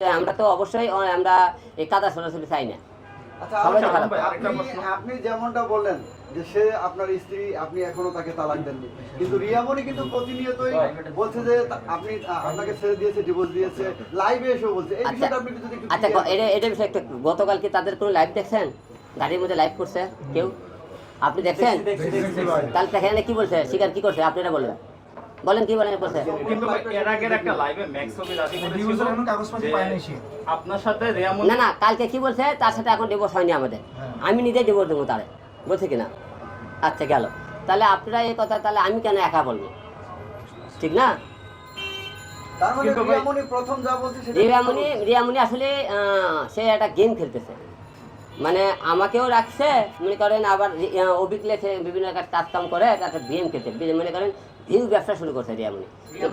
আমরা তো অবশ্যই আমরা এই কাদা সরাসরি চাই না আচ্ছা আপনি- যেমনটা বললেন যে সে আপনার স্ত্রী আপনি এখনও তাকে তালাক দেননি কিন্তু রিয়ামণি কিন্তু প্রতিনিয়তই বলছে যে আপনি আপনাকে ছেড়ে দিয়েছে ডিভোর্স দিয়েছে লাইভে এসেও বলছে এই আচ্ছা বিষয়টা আপনি যদি একটু আচ্ছা এটা এটা বিষয়ে একটু গতকাল কি তাদের কোনো লাইভ দেখছেন গাড়ির মধ্যে লাইভ করছে কেউ আপনি দেখছেন তাহলে সেখানে কি বলছে শিকার কি করছে আপনি এটা বলবেন বলেন কি বলেন বলছে কিন্তু এর আগের একটা লাইভে ম্যাক্স ছবি দাবি করেছিল। কোনো কাগজপত্র যে পায় নাই সে। আপনার সাথে রেয়ামন না না কালকে কি বলছে? তার সাথে এখন ডিভোর্স হয়নি আমাদের। হ্যাঁ। আমি নিজেই ডিভোর্স দেবো তারে। বলছে কি না আচ্ছা গেল। তাহলে আপনারা এই কথা তাহলে আমি কেন একা বলব? ঠিক না? তার মানে ভাই- প্রথম যা বলছে সেটা রিয়ামণি রিয়ামণি আসলে সে একটা গেম খেলতেছে। মানে আমাকেও রাখছে, মনে করেন আবার সে বিভিন্ন কাম করে একটা গেম খেলতে বি- মনে করেন ভিউ ব্যবসা শুরু করছে রিয়ামণি।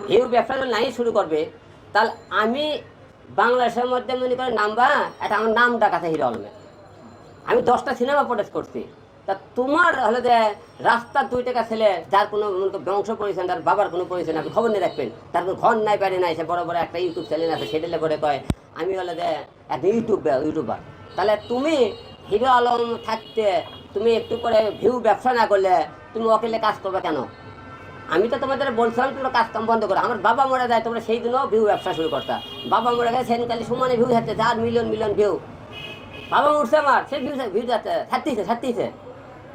ভিউ ব্যবসা যদি নাই শুরু করবে, তাহলে আমি বাংলাদেশের মধ্যে মনে করেন নামবা একটা আমার নাম ডাকাতে হিরো আলমের। আমি দশটা সিনেমা প্রোডাক্ট করছি। তা তোমার হলে যে রাস্তার দুই টাকা ছেলে, যার কোনো বংশ পরিচয়, তার বাবার কোনো পরিচয় আপনি খবর নিয়ে রাখবেন। তার কোনো ঘর নাই, বাড়ি নাই, সে বড় বড় একটা ইউটিউব চ্যানেল আছে, সেটা করে কয়, আমি হলে যে একটা ইউটিউব ইউটিউবার তাহলে তুমি হিরো আলম থাকতে তুমি একটু করে ভিউ ব্যবসা না করলে তুমি ওকেলে কাজ করবে কেন? আমি তো তোমাদের বলছিলাম তোমরা কাজ কাম বন্ধ করো। আমার বাবা মরে যায়, তোমরা সেই দিনও ভিউ ব্যবসা শুরু করতা। বাবা মরে গেছে সেদিন খালি সমানে ভিউ থাকতে চার মিলিয়ন মিলিয়ন ভিউ বাবা উঠছে আমার, সে ভিউ ভিউ যাচ্ছে ছাড়তেইছে ছাড়তেইছে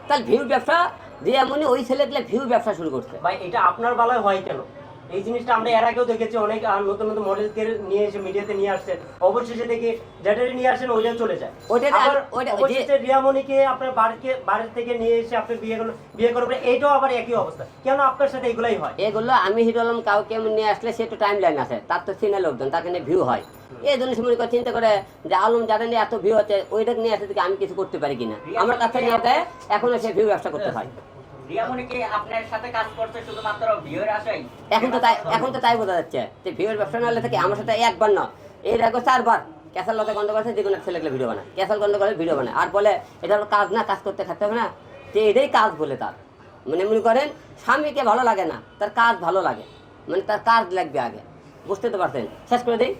তাহলে ভিউ ব্যবসা, যে এমনই ওই ছেলেগুলো ভিউ ব্যবসা শুরু করছে। ভাই, এটা আপনার বেলায় হয় কেন? এই জিনিসটা আমরা এর আগেও দেখেছি অনেক নতুন নতুন মডেলকে নিয়ে এসে মিডিয়াতে নিয়ে আসছেন অবশেষে দেখি যেটারই নিয়ে আসেন ওইটা চলে যায়। ওইটা- অবশেষে রিয়ামণিকে আপনার বাড়িকে বাড়ি থেকে নিয়ে এসে আপনি বিয়ে করলেন বিয়ে করবেন এইটাও আবার একই অবস্থা। কেন আপনার সাথে এগুলাই হয়? এগুলো আমি হিরো আলম কাউকে নিয়ে আসলে সে একটু টাইম লাইন আছে। তার তো চিনে লোকজন তাকে নিয়ে ভিউ হয়। এই জন্য সে মনে করে চিন্তা করে যে আলম যাদের নিয়ে এত ভিউ হচ্ছে ওইটাকে নিয়ে আসলে আমি কিছু করতে পারি কিনা। আমার কাছে নিয়ে এখনও সে ভিউ ব্যবসা করতে হয়। রিয়ামণি কি আপনার সাথে কাজ করতে শুধুমাত্র ভিউয়ের আশাই এখন তো তাই এখন তো তাই বোঝা যাচ্ছে যে ভিউর ব্যবসা না হলে থেকে আমার সাথে একবার না? এর আগে চারবার ক্যাসাল লতা গন্ড করছে যে কোনো ছেলেগুলো ভিডিও বানায়। ক্যাসাল গন্ড করে ভিডিও বানায়। আর বলে এটা হলো কাজ না কাজ করতে খাতে হবে না। যে এটাই কাজ বলে তার। মানে মনে করেন স্বামীকে ভালো লাগে না তার কাজ ভালো লাগে। মানে তার কাজ লাগবে আগে। বুঝতে তো পারছেন? শেষ করে দিই।